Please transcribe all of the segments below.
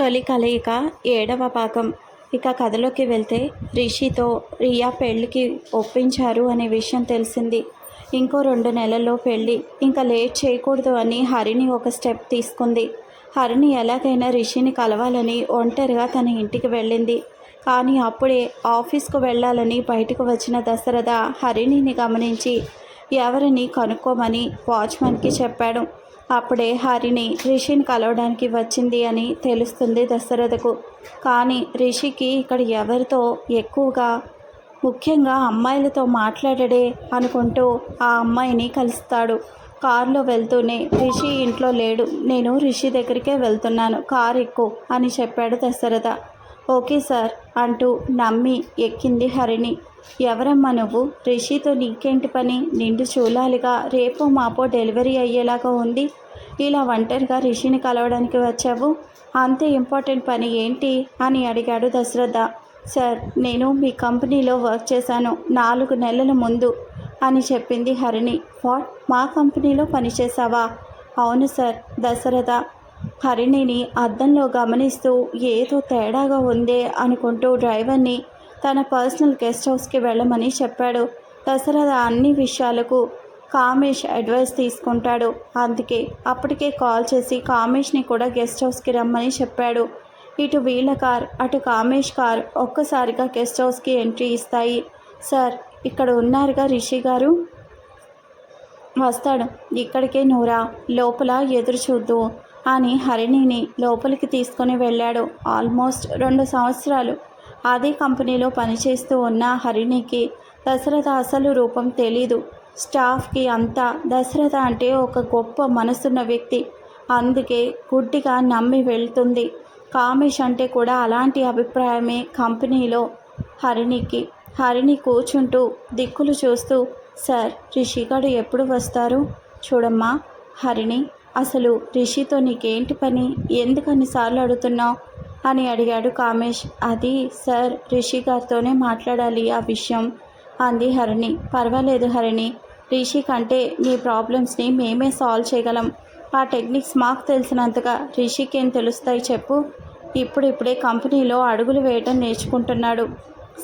తొలి కలయిక ఏడవ భాగం. ఇక కథలోకి వెళ్తే రిషితో రియా పెళ్ళికి ఒప్పించారు అనే విషయం తెలిసింది. ఇంకో రెండు నెలల్లో పెళ్ళి. ఇంకా లేట్ చేయకూడదు అని హరిని ఒక స్టెప్ తీసుకుంది. హరిని ఎలాగైనా రిషిని కలవాలని ఒంటరిగా తన ఇంటికి వెళ్ళింది. కానీ అప్పుడే ఆఫీస్కు వెళ్ళాలని బయటకు వచ్చిన దశరథ హరిణిని గమనించి ఎవరిని కనుక్కోమని వాచ్మెన్కి చెప్పాడు. అప్పుడే హరిని రిషిని కలవడానికి వచ్చింది అని తెలుస్తుంది దశరథకు. కానీ రిషికి ఇక్కడ ఎవరితో ఎక్కువగా ముఖ్యంగా అమ్మాయిలతో మాట్లాడడే అనుకుంటూ ఆ అమ్మాయిని కలుస్తాడు. కారులో వెళ్తూనే రిషి ఇంట్లో లేడు. నేను రిషి దగ్గరికే వెళ్తున్నాను. కారు ఎక్కువ అని చెప్పాడు దశరథ. ఓకే సార్ అంటూ నమ్మి ఎక్కింది హరిణి ఎవరమ్మా నువ్వు? రిషితో నీకేంటి పని? నిండు చూలాలిగా రేపు మాపో డెలివరీ అయ్యేలాగా ఉంది. ఇలా ఒంటరిగా రిషిని కలవడానికి వచ్చావు? అంతే ఇంపార్టెంట్ పని ఏంటి? అని అడిగాడు దశరథ. సార్ నేను మీ కంపెనీలో వర్క్ చేశాను నాలుగు నెలల ముందు అని చెప్పింది హరిణి వాట్? మా కంపెనీలో పనిచేసావా అవును సార్ దశరథ. హరిణిని అద్దంలో గమనిస్తూ ఏదో తేడాగా ఉందే అనుకుంటూ డ్రైవర్ని తన పర్సనల్ గెస్ట్ హౌస్కి వెళ్ళమని చెప్పాడు. దశరథ అన్ని విషయాలకు కామేష్ అడ్వైస్ తీసుకుంటాడు. అందుకే అప్పటికే కాల్ చేసి కామేష్ని కూడా గెస్ట్ హౌస్కి రమ్మని చెప్పాడు. ఇటు వీళ్ళ కార్ అటు కామేష్ కార్ ఒక్కసారిగా గెస్ట్ హౌస్కి ఎంట్రీ ఇస్తాయి. సార్ ఇక్కడ ఉన్నారుగా రిషి గారు? వస్తాడు. ఇక్కడికే నూరా లోపల ఎదురు చూద్దు. అని హరిణిని లోపలికి తీసుకొని వెళ్ళాడు. ఆల్మోస్ట్ రెండు సంవత్సరాలు అదే కంపెనీలో పనిచేస్తూ ఉన్న హరిణికి దశరథ అసలు రూపం తెలీదు. స్టాఫ్కి అంతా దశరథ అంటే ఒక గొప్ప మనసున్న వ్యక్తి. అందుకే గుడ్డిగా నమ్మి వెళ్తుంది. కామేష్ అంటే కూడా అలాంటి అభిప్రాయమే కంపెనీలో హరిణికి. హరిణి కూర్చుంటూ దిక్కులు చూస్తూ సార్ రిషిగాడు ఎప్పుడు వస్తారు? చూడమ్మా హరిణి. అసలు రిషితో నీకేంటి పని? ఎందుకన్నిసార్లు అడుగుతున్నావు? అని అడిగాడు కామేష్. అది సార్ రిషి గారితోనే మాట్లాడాలి ఆ విషయం అంది హరిణి. పర్వాలేదు హరిణి రిషి కంటే నీ ప్రాబ్లమ్స్ని మేమే సాల్వ్ చేయగలం. ఆ టెక్నిక్స్ మాకు తెలిసినంతగా రిషికి ఏం తెలుస్తాయి చెప్పు? ఇప్పుడిప్పుడే కంపెనీలో అడుగులు వేయటం నేర్చుకుంటున్నాడు.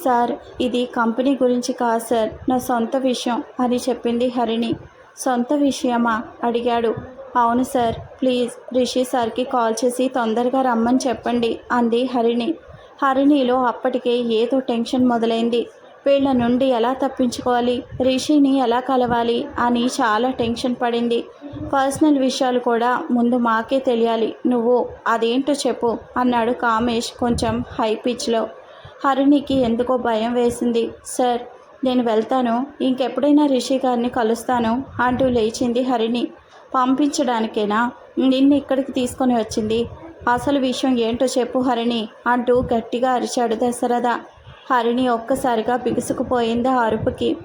సార్ ఇది కంపెనీ గురించి కాదు సార్? నా సొంత విషయం అని చెప్పింది హరిణి. సొంత విషయమా? అడిగాడు. అవును సార్ ప్లీజ్ రిషి సార్కి కాల్ చేసి తొందరగా రమ్మని చెప్పండి అంది హరిణి. హరిణిలో అప్పటికే ఏదో టెన్షన్ మొదలైంది. వీళ్ళ నుండి ఎలా తప్పించుకోవాలి రిషిని ఎలా కలవాలి అని చాలా టెన్షన్ పడింది. పర్సనల్ విషయాలు కూడా ముందు మాకే తెలియాలి నువ్వు అదేంటో చెప్పు అన్నాడు కామేష్ కొంచెం హై పిచ్లో. హరిణికి ఎందుకో భయం వేసింది. సార్ నేను వెళ్తాను ఇంకెప్పుడైనా రిషి గారిని కలుస్తాను అంటూ లేచింది హరిణి. పంపించడానికేనా? నిన్ను ఇక్కడికి తీసుకొని వచ్చింది. అసలు విషయం ఏంటో చెప్పు హరిణి అంటూ గట్టిగా అరిచాడు దశరథ. హరిణి ఒక్కసారిగా బిగుసుకుపోయింది ఆ అరుపుకి.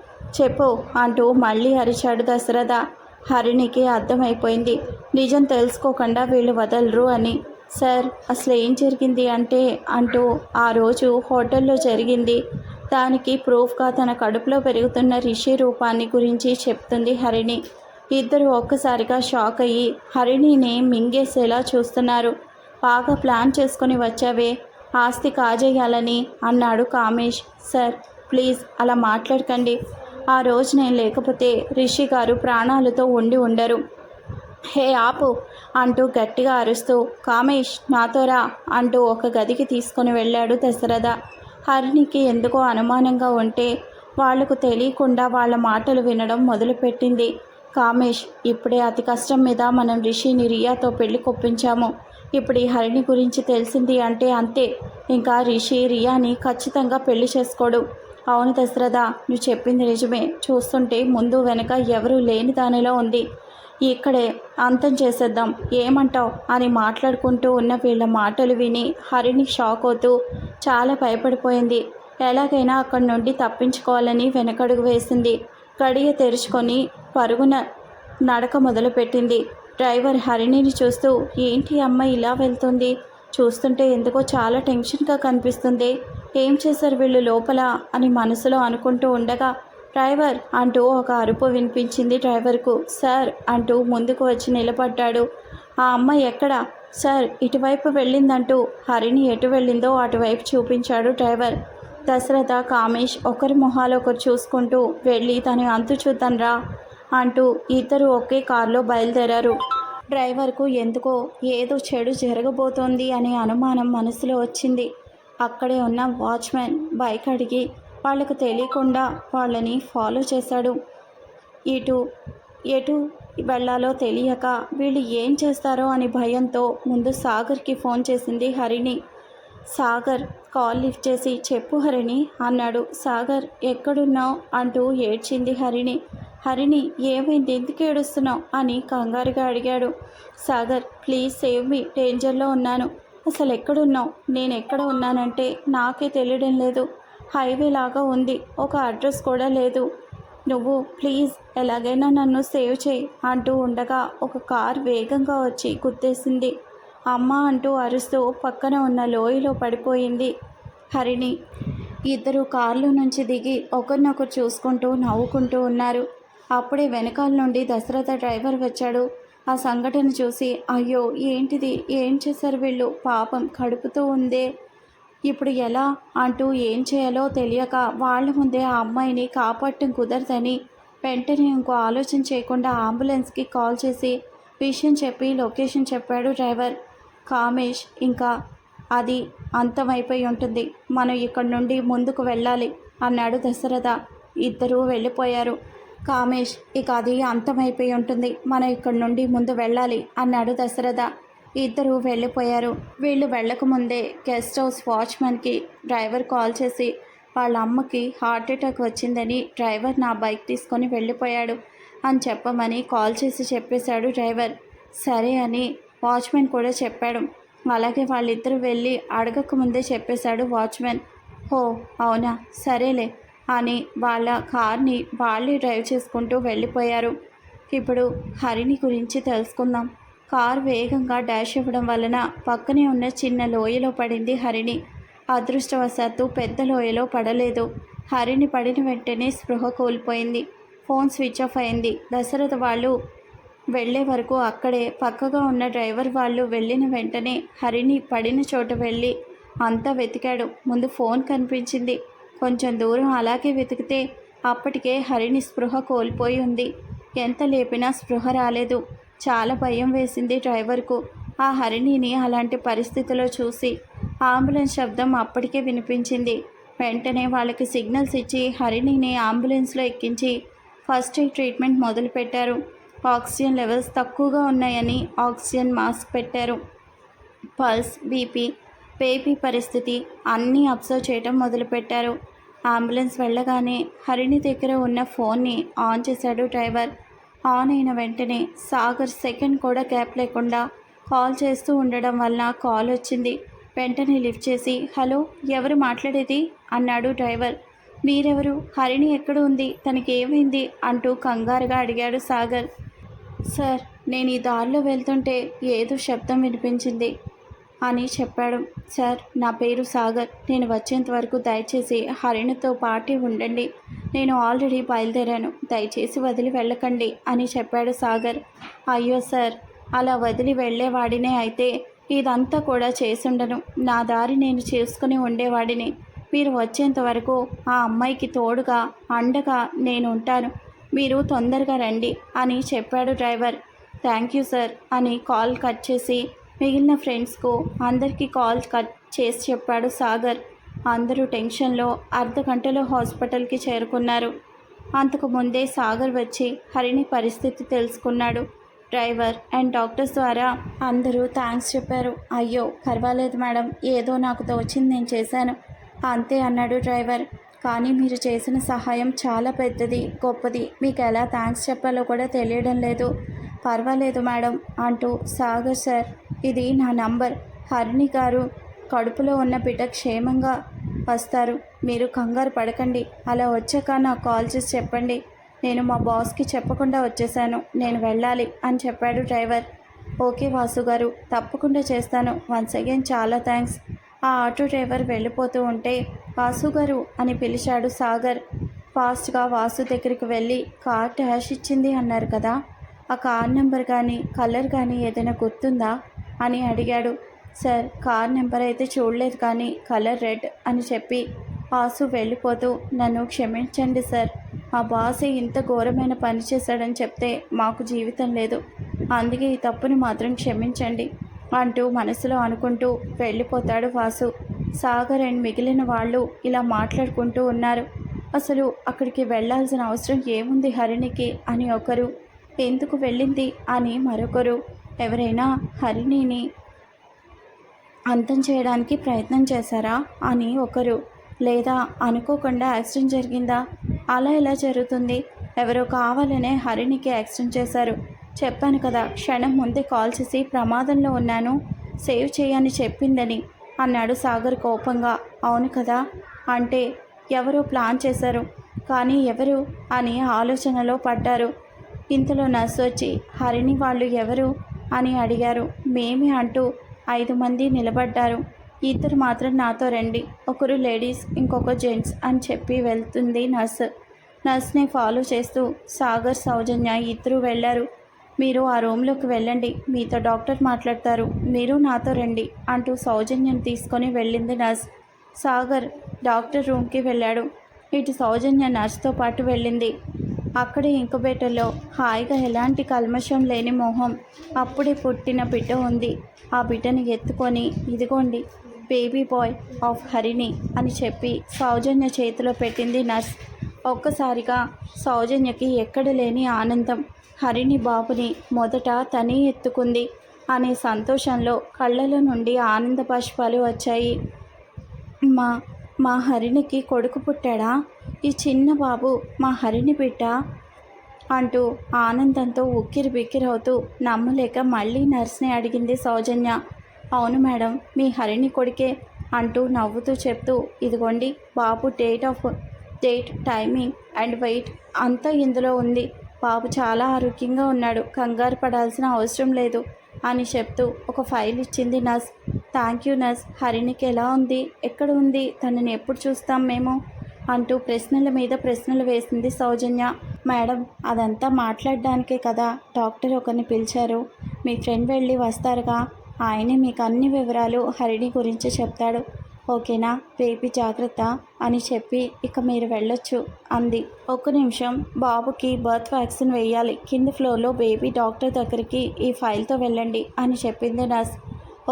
చెప్పు అంటూ మళ్ళీ అరిచాడు దశరథ. హరిణికి అర్థమైపోయింది. నిజం తెలుసుకోకుండా వీళ్ళు వదలరు అని. సార్ అసలు ఏం జరిగింది అంటే అంటూ ఆ రోజు హోటల్లో జరిగింది. దానికి ప్రూఫ్గా తన కడుపులో పెరుగుతున్న రిషి రూపాన్ని గురించి చెప్తుంది హరిణి. ఇద్దరు ఒక్కసారిగా షాక్ అయ్యి హరిణిని మింగేసేలా చూస్తున్నారు. బాగా ప్లాన్ చేసుకొని వచ్చావే ఆస్తి కాజేయాలని అన్నాడు కామేష్. సార్ ప్లీజ్ అలా మాట్లాడకండి. ఆ రోజు నేను లేకపోతే రిషి గారు ప్రాణాలతో ఉండి ఉండరు. హే ఆపు అంటూ గట్టిగా అరుస్తూ కామేష్ నాతోరా అంటూ ఒక గదికి తీసుకొని వెళ్ళాడు దశరథ. హరిణికి ఎందుకో అనుమానంగా ఉంటే వాళ్ళకు తెలియకుండా వాళ్ళ మాటలు వినడం మొదలుపెట్టింది. కామేష్ ఇప్పుడే అతి కష్టం మీద మనం రిషిని రియాతో పెళ్ళి కొప్పించాము. ఇప్పుడు ఈ హరిణి గురించి తెలిసింది అంటే అంతే. ఇంకా రిషి రియాని ఖచ్చితంగా పెళ్ళి చేసుకోడు. అవును దశరథ నువ్వు చెప్పింది నిజమే. చూస్తుంటే ముందు వెనక ఎవరూ లేని దానిలో ఉంది. ఇక్కడే అంతం చేసేద్దాం. ఏమంటావు? అని మాట్లాడుకుంటూ ఉన్న వీళ్ళ మాటలు విని హరిణి షాక్ అవుతూ చాలా భయపడిపోయింది. ఎలాగైనా అక్కడి నుండి తప్పించుకోవాలని వెనకడుగు వేసింది. గడియ తెరుచుకొని పరుగున నడక మొదలుపెట్టింది. డ్రైవర్ హరిణిని చూస్తూ ఏంటి అమ్మ ఇలా వెళ్తుంది? చూస్తుంటే ఎందుకో చాలా టెన్షన్గా కనిపిస్తుంది. ఏం చేశారు వీళ్ళు లోపల? అని మనసులో అనుకుంటూ ఉండగా డ్రైవర్ అంటూ ఒక అరుపు వినిపించింది డ్రైవర్కు. సార్ అంటూ ముందుకు వచ్చి నిలబడ్డాడు. ఆ అమ్మ ఎక్కడ? సార్ ఇటువైపు వెళ్ళిందంటూ. హరిణి ఎటు వెళ్ళిందో అటువైపు చూపించాడు డ్రైవర్. దశరథ కామేష్ ఒకరి మొహాలు ఒకరు చూసుకుంటూ వెళ్ళి తను అంతు చూద్దాంరా. అంటూ ఇద్దరు ఒకే కారులో బయలుదేరారు. డ్రైవర్కు ఎందుకో ఏదో చెడు జరగబోతోంది అనే అనుమానం మనసులో వచ్చింది. అక్కడే ఉన్న వాచ్మెన్ బైక్ అడిగి వాళ్ళకు తెలియకుండా వాళ్ళని ఫాలో చేశాడు. ఇటు ఎటు వెళ్ళాలో తెలియక వీళ్ళు ఏం చేస్తారో అని భయంతో ముందు సాగర్కి ఫోన్ చేసింది హరిణి. సాగర్ కాల్ లిఫ్ట్ చేసి చెప్పు హరిణి అన్నాడు. సాగర్ ఎక్కడున్నావు? అంటూ ఏడ్చింది హరిణి. హరిణి ఏమైంది? ఎందుకు ఏడుస్తున్నావు? అని కంగారుగా అడిగాడు. Sagar please save me. డేంజర్లో ఉన్నాను. అసలు ఎక్కడున్నావు? నేను ఎక్కడ ఉన్నానంటే నాకే తెలియడం లేదు. హైవే లాగా ఉంది. ఒక అడ్రస్ కూడా లేదు. నువ్వు ప్లీజ్ ఎలాగైనా నన్ను సేవ్ చేయి అంటూ ఉండగా ఒక కార్ వేగంగా వచ్చి గుర్తేసింది అమ్మ అంటూ అరుస్తూ పక్కన ఉన్న లోయలో పడిపోయింది. హరిణి ఇద్దరు కార్లు నుంచి దిగి ఒకరినొకరు చూసుకుంటూ నవ్వుకుంటూ ఉన్నారు. అప్పుడే వెనకాల నుండి దశరథ డ్రైవర్ వచ్చాడు. ఆ సంఘటన చూసి అయ్యో ఏంటిది? ఏం చేశారు వీళ్ళు? పాపం కడుపుతూ ఉందే. ఇప్పుడు ఎలా? అంటూ ఏం చేయాలో తెలియక వాళ్ళ ముందే ఆ అమ్మాయిని కాపాడటం కుదరదని వెంటనే ఇంకో ఆలోచన చేయకుండా అంబులెన్స్కి కాల్ చేసి విషయం చెప్పి లొకేషన్ చెప్పాడు డ్రైవర్. కామేష్ ఇంకా అది అంతమైపోయి ఉంటుంది. మనం ఇక్కడ నుండి ముందుకు వెళ్ళాలి అన్నాడు దశరథ. ఇద్దరూ వెళ్ళిపోయారు. కామేష్ ఇక అది అంతమైపోయి ఉంటుంది. మనం ఇక్కడ నుండి ముందు వెళ్ళాలి అన్నాడు దశరథ. ఇద్దరు వెళ్ళిపోయారు. వీళ్ళు వెళ్ళకముందే గెస్ట్ హౌస్ వాచ్మెన్కి డ్రైవర్ కాల్ చేసి వాళ్ళ అమ్మకి హార్ట్ అటాక్ వచ్చిందని డ్రైవర్ నా బైక్ తీసుకొని వెళ్ళిపోయాడు అని చెప్పమని కాల్ చేసి చెప్పేశాడు డ్రైవర్. సరే అని వాచ్మెన్ కూడా చెప్పాడు. అలాగే వాళ్ళిద్దరూ వెళ్ళి అడగక ముందే చెప్పేశాడు వాచ్మెన్. హో అవునా? సరేలే. అని వాళ్ళ కార్ని వాళ్ళే డ్రైవ్ చేసుకుంటూ వెళ్ళిపోయారు. ఇప్పుడు హరిని గురించి తెలుసుకుందాం. కార్ వేగంగా డాష్ ఇవ్వడం వలన పక్కనే ఉన్న చిన్న లోయలో పడింది హరిణి అదృష్టవశాత్తు పెద్ద లోయలో పడలేదు. హరిణి పడిన వెంటనే స్పృహ కోల్పోయింది. ఫోన్ స్విచ్ ఆఫ్ అయింది. దశరథ వాళ్ళు వెళ్ళే వరకు అక్కడే పక్కగా ఉన్న డ్రైవర్ వాళ్ళు వెళ్ళిన వెంటనే హరిణి పడిన చోట వెళ్ళి అంతా వెతికాడు. ముందు ఫోన్ కనిపించింది. కొంచెం దూరం అలాగే వెతికితే అప్పటికే హరిణి స్పృహ కోల్పోయి ఉంది. ఎంత లేపినా స్పృహ రాలేదు. చాలా భయం వేసింది డ్రైవర్కు. ఆ హరిణిని అలాంటి పరిస్థితిలో చూసి అంబులెన్స్ శబ్దం అప్పటికే వినిపించింది. వెంటనే వాళ్ళకి సిగ్నల్స్ ఇచ్చి హరిణిని అంబులెన్స్లో ఎక్కించి ఫస్ట్ ఎయిడ్ ట్రీట్మెంట్ మొదలుపెట్టారు. ఆక్సిజన్ లెవెల్స్ తక్కువగా ఉన్నాయని ఆక్సిజన్ మాస్క్ పెట్టారు. పల్స్ బీపీ బేబీ పరిస్థితి అన్నీ అబ్జర్వ్ చేయడం మొదలుపెట్టారు. అంబులెన్స్ వెళ్ళగానే హరిణి దగ్గర ఉన్న ఫోన్ని ఆన్ చేశాడు డ్రైవర్. ఆన్ అయిన వెంటనే సాగర్ సెకండ్ కూడా గ్యాప్ లేకుండా కాల్ చేస్తూ ఉండడం వల్ల కాల్ వచ్చింది. వెంటనే లిఫ్ట్ చేసి హలో ఎవరు మాట్లాడేది? అన్నాడు డ్రైవర్. మీరెవరు? హరిణి ఎక్కడ ఉంది? తనకి ఏమైంది అంటూ కంగారుగా అడిగాడు సాగర్. సార్ నేను ఈ దారిలో వెళ్తుంటే ఏదో శబ్దం వినిపించింది. అని చెప్పాడు. సార్ నా పేరు సాగర్. నేను వచ్చేంత వరకు దయచేసి హరిణతో పాటి ఉండండి. నేను ఆల్రెడీ బయలుదేరాను. దయచేసి వదిలి వెళ్ళకండి అని చెప్పాడు సాగర్. అయ్యో సార్ అలా వదిలి వెళ్ళేవాడినే అయితే ఇదంతా కూడా చేసుండను. నా దారి నేను చేసుకుని ఉండేవాడిని. మీరు వచ్చేంత వరకు ఆ అమ్మాయికి తోడుగా అండగా నేను ఉంటాను. మీరు తొందరగా రండి అని చెప్పాడు డ్రైవర్. థ్యాంక్ యూ సార్ అని కాల్ కట్ చేసి మిగిలిన ఫ్రెండ్స్కు అందరికీ కాల్ కట్ చేసి చెప్పాడు సాగర్. అందరూ టెన్షన్లో అర్ధ గంటలో హాస్పిటల్కి చేరుకున్నారు. అంతకు ముందే సాగర్ వచ్చి హరిని పరిస్థితి తెలుసుకున్నాడు. డ్రైవర్ అండ్ డాక్టర్స్ ద్వారా అందరూ థ్యాంక్స్ చెప్పారు. అయ్యో పర్వాలేదు మేడం ఏదో నాకు తోచింది నేను చేశాను. అంతే అన్నాడు డ్రైవర్. కానీ మీరు చేసిన సహాయం చాలా పెద్దది గొప్పది. మీకు ఎలా థ్యాంక్స్ చెప్పాలో కూడా తెలియడం లేదు. పర్వాలేదు మేడం అంటూ సాగర్ సార్ ఇది నా నంబర్. హరిణి గారు కడుపులో ఉన్న బిడ్డ క్షేమంగా వస్తారు. మీరు కంగారు పడకండి. అలా వచ్చాక నాకు కాల్ చేసి చెప్పండి. నేను మా బాస్కి చెప్పకుండా వచ్చేసాను నేను వెళ్ళాలి అని చెప్పాడు డ్రైవర్. ఓకే వాసు గారు తప్పకుండా చేస్తాను. వన్స్ అగైన్ చాలా థ్యాంక్స్ ఆ ఆటో డ్రైవర్ వెళ్ళిపోతూ ఉంటే వాసు గారు అని పిలిచాడు సాగర్. ఫాస్ట్గా వాసు దగ్గరికి వెళ్ళి కార్ డాష్ ఇచ్చింది అన్నారు కదా. ఆ కార్ నెంబర్ కానీ కలర్ కానీ ఏదైనా గుర్తుందా? అని అడిగాడు. సార్ కార్ నెంబర్ అయితే చూడలేదు కానీ కలర్ రెడ్ అని చెప్పి ఆసు వెళ్ళిపోతూ నన్ను క్షమించండి సార్. మా బాస్ ఇంత ఘోరమైన పని చేశాడని చెప్తే మాకు జీవితం లేదు. అందుకే ఈ తప్పుని మాత్రం క్షమించండి అంటూ మనసులో అనుకుంటూ వెళ్ళిపోతాడు వాసు. సాగర్ అండ్ మిగిలిన వాళ్ళు ఇలా మాట్లాడుకుంటూ ఉన్నారు. అసలు అక్కడికి వెళ్ళాల్సిన అవసరం ఏముంది హరిణికి? అని ఒకరు. ఎందుకు వెళ్ళింది? అని మరొకరు. ఎవరైనా హరిణిని అంతం చేయడానికి ప్రయత్నం చేశారా అని ఒకరు లేదా అనుకోకుండా యాక్సిడెంట్ జరిగిందా? అలా ఎలా జరుగుతుంది? ఎవరో కావాలనే హరిణికి యాక్సిడెంట్ చేశారు. చెప్పాను కదా క్షణం ముందే కాల్ చేసి ప్రమాదంలో ఉన్నాను సేవ్ చేయని చెప్పిందని అన్నాడు సాగర్ కోపంగా. అవును కదా అంటే ఎవరో ప్లాన్ చేశారు కానీ ఎవరు అని ఆలోచనలో పడ్డారు. ఇంతలో నర్సు వచ్చి హరిణి వాళ్ళు ఎవరు? అని అడిగారు. మేమి అంటూ ఐదు మంది నిలబడ్డారు. ఇద్దరు మాత్రం నాతో రండి. ఒకరు లేడీస్ ఇంకొక జెంట్స్ అని చెప్పి వెళ్తుంది నర్స్. నర్స్ని ఫాలో చేస్తూ సాగర్ సౌజన్య ఇద్దరు వెళ్ళారు. మీరు ఆ రూమ్లోకి వెళ్ళండి. మీతో డాక్టర్ మాట్లాడతారు. మీరు నాతో రండి అంటూ సౌజన్యం తీసుకొని వెళ్ళింది నర్స్. సాగర్ డాక్టర్ రూమ్కి వెళ్ళాడు. ఇటు సౌజన్య నర్స్తో పాటు వెళ్ళింది. అక్కడే ఇంకుబేటలో హాయిగా ఎలాంటి కల్మషం లేని మొహం అప్పుడే పుట్టిన బిడ్డ ఉంది. ఆ బిడ్డని ఎత్తుకొని ఇదిగోండి బేబీ బాయ్ ఆఫ్ హరిణి అని చెప్పి సౌజన్య చేతిలో పెట్టింది నర్స్. ఒక్కసారిగా సౌజన్యకి ఎక్కడ లేని ఆనందం. హరిణి బాబుని మొదట తనే ఎత్తుకుంది అనే సంతోషంలో కళ్ళలో నుండి ఆనంద బాష్పాలు వచ్చాయి. మా మా హరిణికి కొడుకు పుట్టాడా? ఈ చిన్న బాబు మా హరిణి బిడ్డ అంటూ ఆనందంతో ఉక్కిరి బిక్కిరవుతూ నమ్మలేక మళ్ళీ నర్స్ని అడిగింది సౌజన్య. అవును మేడం మీ హరిణి కొడుకే అంటూ నవ్వుతూ చెప్తూ ఇదిగోండి బాబు date of date timing and weight అంతా ఇందులో ఉంది. బాబు చాలా ఆరోగ్యంగా ఉన్నాడు కంగారు పడాల్సిన అవసరం లేదు అని చెప్తూ ఒక ఫైల్ ఇచ్చింది నర్స్. థ్యాంక్ యూ నర్స్ హరిణికి ఎలా ఉంది ఎక్కడ ఉంది తనని ఎప్పుడు చూస్తాం మేము? అంటూ ప్రశ్నల మీద ప్రశ్నలు వేసింది సౌజన్య. మేడం అదంతా మాట్లాడడానికే కదా డాక్టర్ ఒకరిని పిలిచారు. మీ ఫ్రెండ్ వెళ్ళి వస్తారుగా. ఆయనే మీకు అన్ని వివరాలు హరిణి గురించి చెప్తాడు. ఓకేనా? బేబీ జాగ్రత్త అని చెప్పి ఇక మీరు వెళ్ళొచ్చు అంది. ఒక్క నిమిషం బాబుకి బర్త్ వ్యాక్సిన్ వేయాలి. కింది ఫ్లోర్లో బేబీ డాక్టర్ దగ్గరికి ఈ ఫైల్తో వెళ్ళండి అని చెప్పింది nurse.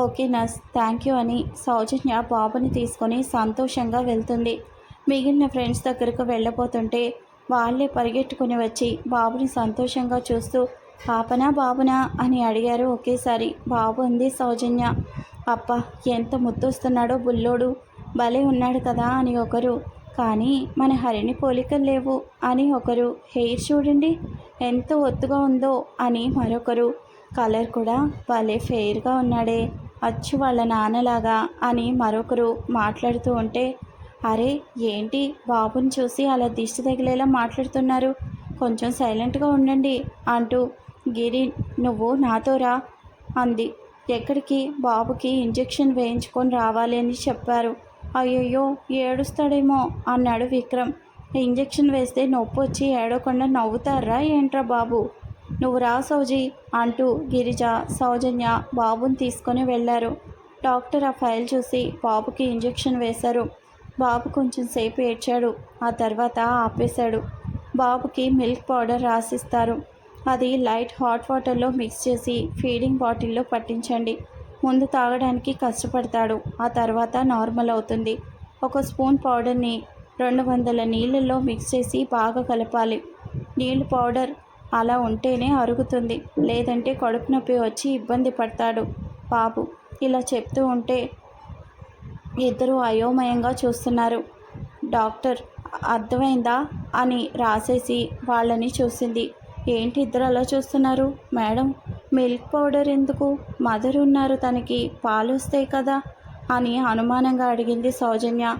Okay nurse thank you అని సౌజన్య బాబుని తీసుకొని సంతోషంగా వెళ్తుంది. మిగిలిన ఫ్రెండ్స్ దగ్గరకు వెళ్ళబోతుంటే వాళ్ళే పరిగెట్టుకుని వచ్చి బాబుని సంతోషంగా చూస్తూ పాపనా బాబునా? అని అడిగారు ఒకేసారి. బాబు అంది సౌజన్య. అప్ప ఎంత ముద్దొస్తున్నాడో బుల్లోడు. భలే ఉన్నాడు కదా అని ఒకరు. కానీ మన హరిణి పోలికలు లేవు అని ఒకరు. హెయిర్ చూడండి ఎంత ఒత్తుగా ఉందో అని మరొకరు. కలర్ కూడా భలే ఫెయిర్గా ఉన్నాడే అచ్చు వాళ్ళ నాన్నలాగా అని మరొకరు మాట్లాడుతూ ఉంటే అరే ఏంటి? బాబుని చూసి అలా దిష్టి తగిలేలా మాట్లాడుతున్నారు. కొంచెం సైలెంట్గా ఉండండి అంటూ గిరి నువ్వు నాతో రా అంది. ఎక్కడికి? బాబుకి ఇంజెక్షన్ వేయించుకొని రావాలి అని చెప్పారు. అయ్యయ్యో ఏడుస్తాడేమో అన్నాడు విక్రమ్. ఇంజెక్షన్ వేస్తే నొప్పి వచ్చి ఏడవకుండా నవ్వుతారా ఏంట్రా బాబు? నువ్వు రా సౌజీ అంటూ గిరిజ సౌజన్య బాబుని తీసుకొని వెళ్ళారు. డాక్టర్ ఆ ఫైల్ చూసి బాబుకి ఇంజెక్షన్ వేశారు. బాబు కొంచెం సేపు ఏడ్చాడు. ఆ తర్వాత ఆపేశాడు. బాబుకి మిల్క్ పౌడర్ రాసిస్తారు. అది లైట్ హాట్ వాటర్లో మిక్స్ చేసి ఫీడింగ్ బాటిల్లో పట్టించండి. ముందు తాగడానికి కష్టపడతాడు. ఆ తర్వాత నార్మల్ అవుతుంది. ఒక స్పూన్ పౌడర్ని రెండు వందల నీళ్ళల్లో మిక్స్ చేసి బాగా కలపాలి. నీళ్ళు పౌడర్ అలా ఉంటేనే అరుగుతుంది. లేదంటే కడుపు నొప్పి వచ్చి ఇబ్బంది పడతాడు బాబు. ఇలా చెప్తూ ఉంటే ఇద్దరు అయోమయంగా చూస్తున్నారు. డాక్టర్ అర్థమైందా? అని రాసేసి వాళ్ళని చూసింది. ఏంటి ఇద్దరు అలా చూస్తున్నారు? మేడం మిల్క్ పౌడర్ ఎందుకు? మదర్ ఉన్నారు తనకి పాలు వస్తాయి కదా? అని అనుమానంగా అడిగింది సౌజన్య.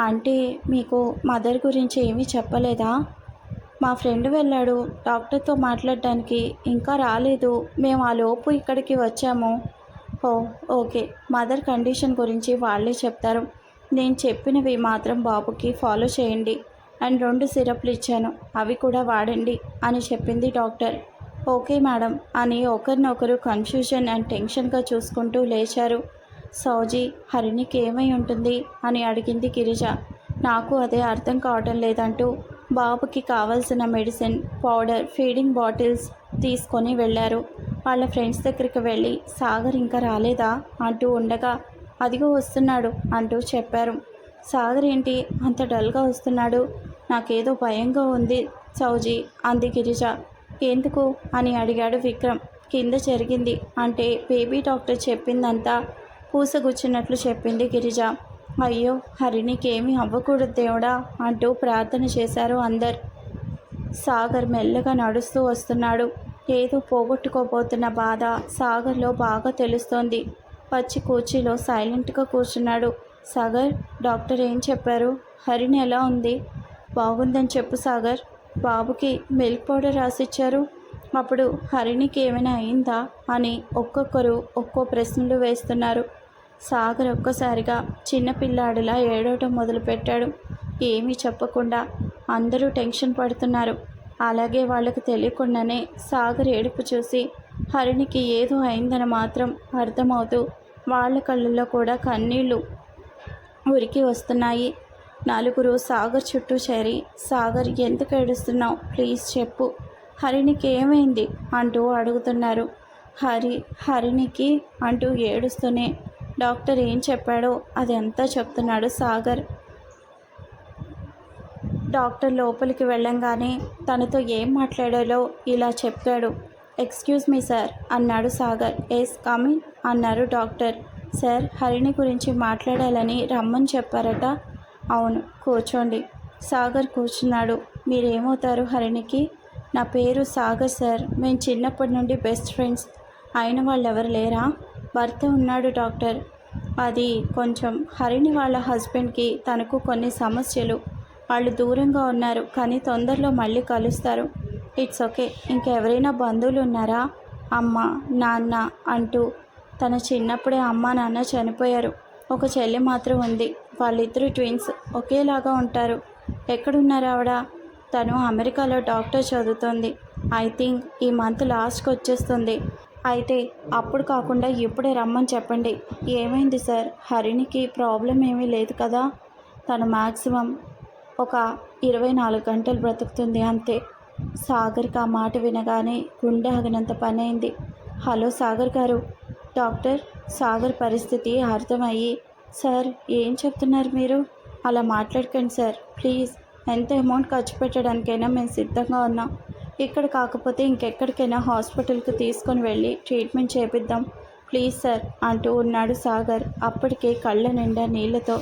అంటే మీకు మదర్ గురించి ఏమీ చెప్పలేదా? మా ఫ్రెండ్ వెళ్ళాడు. డాక్టర్తో మాట్లాడడానికి ఇంకా రాలేదు. మేము ఆ లోపు ఇక్కడికి వచ్చాము. ఓ ఓకే. మదర్ కండిషన్ గురించి వాళ్ళే చెప్తారు. నేను చెప్పినవి మాత్రం బాబుకి ఫాలో చేయండి. అండ్ రెండు సిరప్లు ఇచ్చాను. అవి కూడా వాడండి అని చెప్పింది డాక్టర్. ఓకే మేడం అని ఒకరినొకరు కన్ఫ్యూజన్ అండ్ టెన్షన్గా చూసుకుంటూ లేచారు. సౌజీ హరిణికి ఏమై ఉంటుంది అని అడిగింది గిరిజ. నాకు అదే అర్థం కావటం లేదంటూ బాబుకి కావాల్సిన మెడిసిన్ పౌడర్ ఫీడింగ్ బాటిల్స్ తీసుకొని వెళ్ళారు. వాళ్ళ ఫ్రెండ్స్ దగ్గరికి వెళ్ళి సాగర్ ఇంకా రాలేదా? అంటూ ఉండగా అదిగో వస్తున్నాడు అంటూ చెప్పారు. సాగర్ ఏంటి? అంత డల్గా వస్తున్నాడు. నాకేదో భయంగా ఉంది సౌజీ అంది గిరిజ. ఎందుకు? అని అడిగాడు విక్రమ్. కింద జరిగింది అంటే బేబీ డాక్టర్ చెప్పిందంతా పూసగుచ్చినట్లు చెప్పింది గిరిజ. అయ్యో హరిణికి అవ్వకూడదు దేవుడా అంటూ ప్రార్థన చేశారు అందరు. సాగర్ మెల్లగా నడుస్తూ వస్తున్నాడు. ఏదో పోగొట్టుకోబోతున్న బాధ సాగర్లో బాగా తెలుస్తోంది. పచ్చి కూర్చీలో సైలెంట్గా కూర్చున్నాడు. సాగర్ డాక్టర్ ఏం చెప్పారు? హరిణి ఎలా ఉంది? బాగుందని చెప్పు సాగర్. బాబుకి మిల్క్ పౌడర్ రాసిచ్చారు. అప్పుడు హరిణికి ఏమైనా అయిందా అని ఒక్కొక్కరు ఒక్కో ప్రశ్నలు వేస్తున్నారు. సాగర్ ఒక్కసారిగా చిన్నపిల్లాడిలా ఏడవటం మొదలుపెట్టాడు. ఏమీ చెప్పకుండా అందరూ టెన్షన్ పడుతున్నారు. అలాగే వాళ్ళకు తెలియకుండానే సాగర్ ఏడుపు చూసి హరిణికి ఏదో అయిందని మాత్రం అర్థమవుతూ వాళ్ళ కళ్ళల్లో కూడా కన్నీళ్ళు ఉరికి వస్తున్నాయి. నలుగురు సాగర్ చుట్టూ చేరి సాగర్ ఎందుకు ఏడుస్తున్నావు? ప్లీజ్ చెప్పు. హరినికి ఏమైంది? అంటూ అడుగుతున్నారు. హరి హరినికి అంటూ ఏడుస్తూనే డాక్టర్ ఏం చెప్పాడో అదంతా చెప్తున్నాడు సాగర్. డాక్టర్ లోపలికి వెళ్ళంగానే తనతో ఏం మాట్లాడాలో ఇలా చెప్పాడు. ఎక్స్క్యూజ్ మీ సార్ అన్నాడు సాగర్. ఎస్ కమిన్ అన్నారు డాక్టర్. సార్ హరిణి గురించి మాట్లాడాలని రమ్మని చెప్పారట. అవును కూర్చోండి. సాగర్ కూర్చున్నాడు. మీరేమవుతారు హరిణికి నా పేరు సాగర్ సార్. మేము చిన్నప్పటి నుండి బెస్ట్ ఫ్రెండ్స్. అయిన వాళ్ళు ఎవరు లేరా? భర్త ఉన్నాడు డాక్టర్. అది కొంచెం హరిణి వాళ్ళ హస్బెండ్కి తనకు కొన్ని సమస్యలు. వాళ్ళు దూరంగా ఉన్నారు కానీ తొందరలో మళ్ళీ కలుస్తారు. It's okay. ఇంకెవరైనా బంధువులు ఉన్నారా? అమ్మ నాన్న అంటూ తన చిన్నప్పుడే అమ్మ నాన్న చనిపోయారు. ఒక చెల్లి మాత్రం ఉంది. వాళ్ళిద్దరు ట్విన్స్. ఒకేలాగా ఉంటారు. ఎక్కడున్నారు ఆవిడ? తను అమెరికాలో డాక్టర్ చదువుతుంది. ఐ థింక్ ఈ మంత్ లాస్ట్కి వచ్చేస్తుంది. అయితే అప్పుడు కాకుండా ఇప్పుడే రమ్మని చెప్పండి. ఏమైంది సార్? హరిణికి ప్రాబ్లం ఏమీ లేదు కదా? తను మ్యాక్సిమం ఒక ఇరవై నాలుగు గంటలు బ్రతుకుతుంది అంతే. సాగర్కి ఆ మాట వినగానే గుండె ఆగినంత పని అయింది హలో సాగర్ గారు. డాక్టర్ సాగర్ పరిస్థితి అర్థమయ్యి సార్ ఏం చెప్తున్నారు మీరు? అలా మాట్లాడకండి సార్ ప్లీజ్. ఎంత అమౌంట్ ఖర్చు పెట్టడానికైనా మేము సిద్ధంగా ఉన్నాం. ఇక్కడ కాకపోతే ఇంకెక్కడికైనా హాస్పిటల్కి తీసుకొని వెళ్ళి ట్రీట్మెంట్ చేపిద్దాం. ప్లీజ్ సార్ అంటూ ఉన్నాడు సాగర్ అప్పటికే కళ్ళ నిండా నీళ్ళతో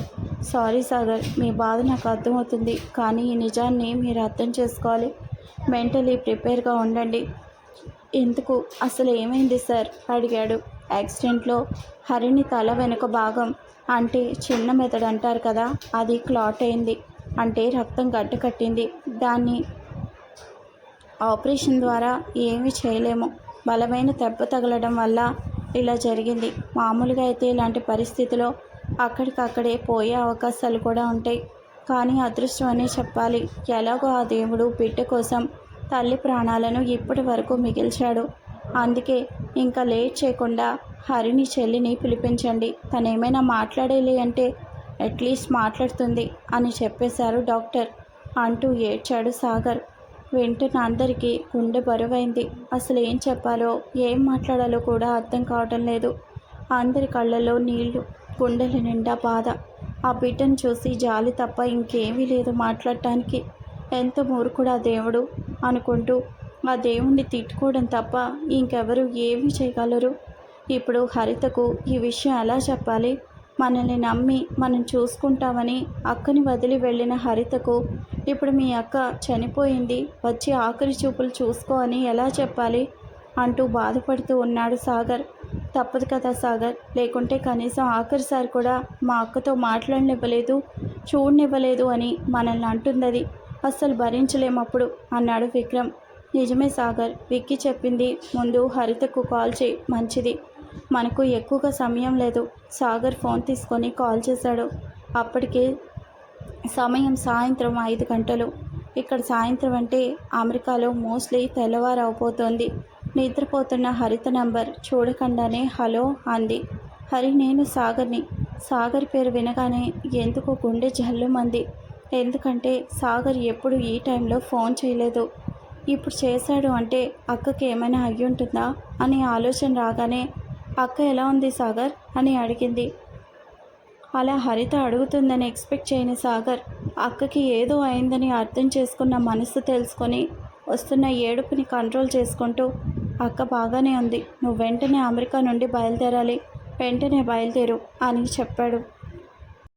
సారీ సాగర్ మీ బాధ నాకు అర్థమవుతుంది కానీ ఈ నిజాన్ని మీరు అర్థం చేసుకోవాలి. మెంటలీ ప్రిపేర్గా ఉండండి. ఎందుకు? అసలు ఏమైంది సార్? అడిగాడు. యాక్సిడెంట్లో హరిణి తల వెనుక భాగం అంటే చిన్న మెదడు అంటారు కదా అది క్లాట్ అయింది అంటే రక్తం గడ్డ కట్టింది. దాన్ని ఆపరేషన్ ద్వారా ఏమీ చేయలేము. బలమైన దెబ్బ తగలడం వల్ల ఇలా జరిగింది. మామూలుగా అయితే ఇలాంటి పరిస్థితిలో అక్కడికక్కడే పోయే అవకాశాలు కూడా ఉంటాయి. కానీ అదృష్టం అనే చెప్పాలి. ఎలాగో ఆ దేవుడు బిడ్డ కోసం తల్లి ప్రాణాలను ఇప్పటి వరకు మిగిల్చాడు. అందుకే ఇంకా లేట్ చేయకుండా హరిని చెల్లిని పిలిపించండి. తను ఏమైనా మాట్లాడేలి అంటే అట్లీస్ట్ మాట్లాడుతుంది అని చెప్పేశారు డాక్టర్. అంటూ ఏడ్చాడు సాగర్. వింటున్న అందరికీ గుండె బరువైంది. అసలు ఏం చెప్పాలో ఏం మాట్లాడాలో కూడా అర్థం కావడం లేదు. అందరి కళ్ళల్లో నీళ్ళు గుండెల నిండా బాధ. ఆ బిడ్డను చూసి జాలి తప్ప ఇంకేమీ లేదు మాట్లాడటానికి. ఎంత మూర్ఖుడా దేవుడు అనుకుంటూ ఆ దేవుణ్ణి తిట్టుకోవడం తప్ప ఇంకెవరు ఏమీ చేయగలరు? ఇప్పుడు హరితకు ఈ విషయం ఎలా చెప్పాలి? మనల్ని నమ్మి మనం చూసుకుంటామని అక్కని వదిలి వెళ్ళిన హరితకు ఇప్పుడు మీ అక్క చనిపోయింది వచ్చి ఆఖరి చూపులు చూసుకో అని ఎలా చెప్పాలి? అంటూ బాధపడుతూ ఉన్నాడు సాగర్. తప్పదు కదా సాగర్. లేకుంటే కనీసం ఆఖరిసారి కూడా మా అక్కతో మాట్లాడనివ్వలేదు చూడనివ్వలేదు అని మనల్ని అంటున్నది అస్సలు భరించలేమప్పుడు అన్నాడు విక్రమ్. నిజమే సాగర్ విక్కీ చెప్పింది ముందు హరితకు కాల్ చేయి మంచిది. మనకు ఎక్కువగా సమయం లేదు. సాగర్ ఫోన్ తీసుకొని కాల్ చేశాడు. అప్పటికే సమయం సాయంత్రం ఐదు గంటలు. ఇక్కడ సాయంత్రం అంటే అమెరికాలో మోస్ట్లీ తెల్లవారు అవబోతోంది నిద్రపోతున్న హరిత నంబర్ చూడకుండానే హలో అంది. హరి నేను సాగర్ని. సాగర్ పేరు వినగానే ఎందుకో గుండె జల్లుమంది. ఎందుకంటే సాగర్ ఎప్పుడు ఈ టైంలో ఫోన్ చేయలేదు. ఇప్పుడు చేశాడు అంటే అక్కకి ఏమైనా అయ్యుంటుందా అని ఆలోచన రాగానే అక్క ఎలా ఉంది సాగర్? అని అడిగింది. అలా హరిత అడుగుతుందని ఎక్స్పెక్ట్ చేయని సాగర్ అక్కకి ఏదో అయిందని అర్థం చేసుకున్న మనసు తెలుసుకొని వస్తున్న ఏడుపుని కంట్రోల్ చేసుకుంటూ అక్క బాగానే ఉంది. నువ్వు వెంటనే అమెరికా నుండి బయలుదేరాలి. వెంటనే బయలుదేరు అని చెప్పాడు.